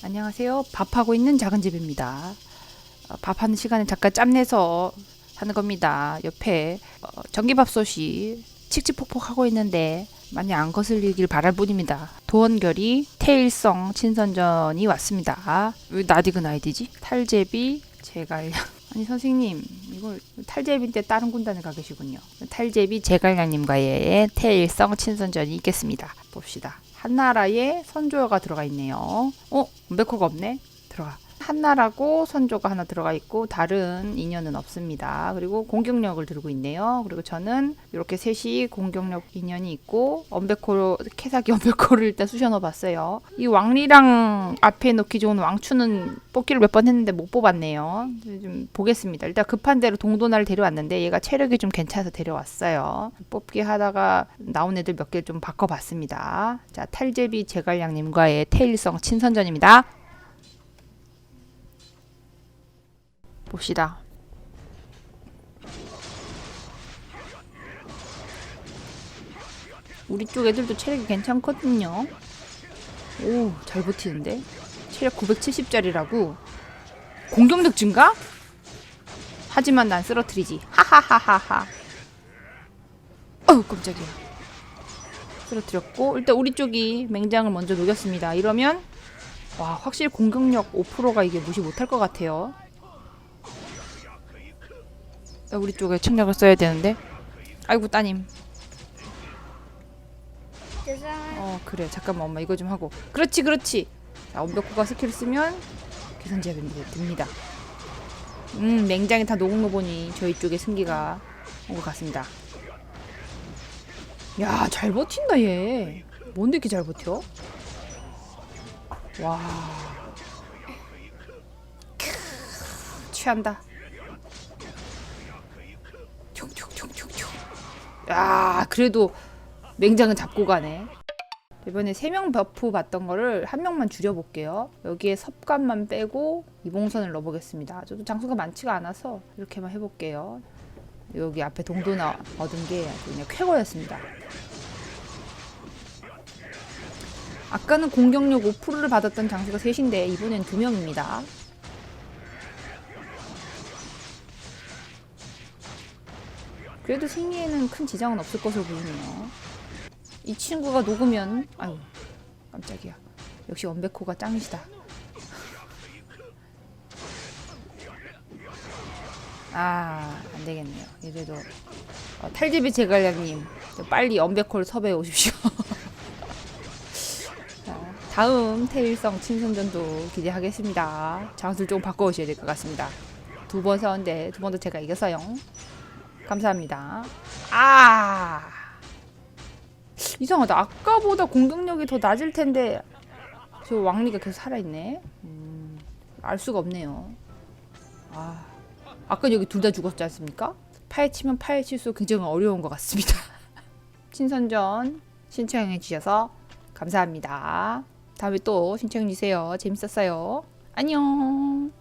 안녕하세요. 밥하고 있는 작은 집입니다. 어, 밥하는 시간에 잠깐 짬내서 하는 겁니다. 옆에 어, 전기밥솥이 칙칙폭폭 하고 있는데 많이 안 거슬리길 바랄 뿐입니다. 도원결이 태일성 친선전이 왔습니다. 왜 나디그 나이디지? 탈제비 제갈량 아니 선생님 이걸 탈제비인데 다른 군단에 가 계시군요. 탈제비 제갈량님과의 태일성 친선전이 있겠습니다. 봅시다. 한나라에 선조가 들어가 있네요. 어? 은백호가 없네? 들어가. 한나라고 선조가 하나 들어가 있고 다른 인연은 없습니다. 그리고 공격력을 들고 있네요. 그리고 저는 이렇게 셋이 공격력 인연이 있고 엄백호로 캐사기 엄백호를 일단 쑤셔넣어 봤어요. 이 왕리랑 앞에 놓기 좋은 왕추는 뽑기를 몇 번 했는데 못 뽑았네요. 좀 보겠습니다. 일단 급한 대로 동도나를 데려왔는데 얘가 체력이 좀 괜찮아서 데려왔어요. 뽑기 하다가 나온 애들 몇 개 좀 바꿔봤습니다. 자 탈제비 제갈량님과의 테일성 친선전입니다. 봅시다. 우리 쪽 애들도 체력이 괜찮거든요. 오, 잘 버티는데? 체력 970짜리라고. 공격력 증가? 하지만 난 쓰러트리지. 하하하하하. 어우, 깜짝이야. 쓰러뜨렸고, 일단 우리 쪽이 맹장을 먼저 녹였습니다. 이러면, 와, 확실히 공격력 5%가 이게 무시 못할 것 같아요. 우리 쪽에 책략을 써야 되는데. 아이고, 따님. 어 그래. 잠깐만 엄마. 이거 좀 하고. 그렇지 그렇지. 자 엄벽호가 스킬을 쓰면 계산제압이 됩니다. 음 맹장이 다 녹은 거 보니 저희 쪽에 승기가 온 것 같습니다. 야 잘 버틴다 얘. 뭔데 이렇게 잘 버텨? 와. 크, 취한다 야 그래도 맹장은 잡고 가네. 이번에 세명 버프 받던 거를 한 명만 줄여볼게요. 여기에 섭감만 빼고 이봉선을 넣어보겠습니다. 저도 장수가 많지가 않아서 이렇게만 해볼게요. 여기 앞에 동도나 얻은 게 그냥 쾌거였습니다. 아까는 공격력 5%를 받았던 장수가 셋인데 이번엔 두 명입니다. 그래도 승리에는 큰 지장은 없을 것으로 보이네요. 이 친구가 녹으면 아유 깜짝이야. 역시 원백호가 짱이시다. 아 안되겠네요. 이래도 어, 탈지비 제갈량님 빨리 원백호를 섭외해 오십시오. 자, 다음 태일성 친선전도 기대하겠습니다. 장수를 좀 바꿔오셔야 될 것 같습니다. 두 번 싸웠는데 두 번도 제가 이겼어요 감사합니다 아 이상하다. 아까보다 공격력이 더 낮을 텐데 저 왕리가 계속 살아있네. 음, 알 수가 없네요. 아, 아까 여기 둘 다 죽었지 않습니까? 파헤치면 파헤칠수록 굉장히 어려운 것 같습니다. 신선전 신청해 주셔서 감사합니다. 다음에 또 신청해 주세요. 재밌었어요. 안녕.